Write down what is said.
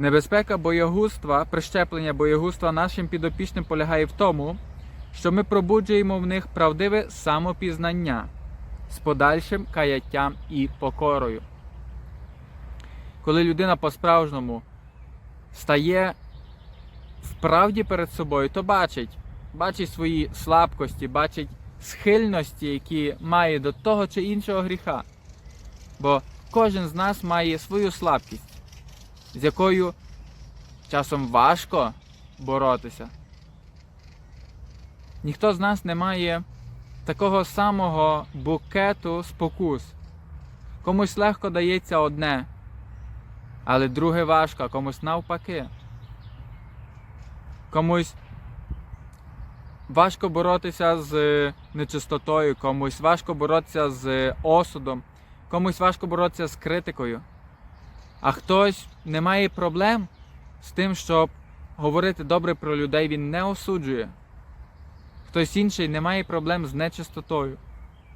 Небезпека боягузтва, прищеплення боягузтва нашим підопічним полягає в тому, що ми пробуджуємо в них правдиве самопізнання з подальшим каяттям і покорою. Коли людина по-справжньому стає в правді перед собою, то бачить, бачить свої слабкості, бачить схильності, які має до того чи іншого гріха. Бо кожен з нас має свою слабкість, з якою часом важко боротися. Ніхто з нас не має такого самого букету спокус. Комусь легко дається одне, але друге важко, комусь навпаки. Комусь важко боротися з нечистотою, комусь важко боротися з осудом, комусь важко боротися з критикою. А хтось не має проблем з тим, щоб говорити добре про людей, він не осуджує. Хтось інший не має проблем з нечистотою.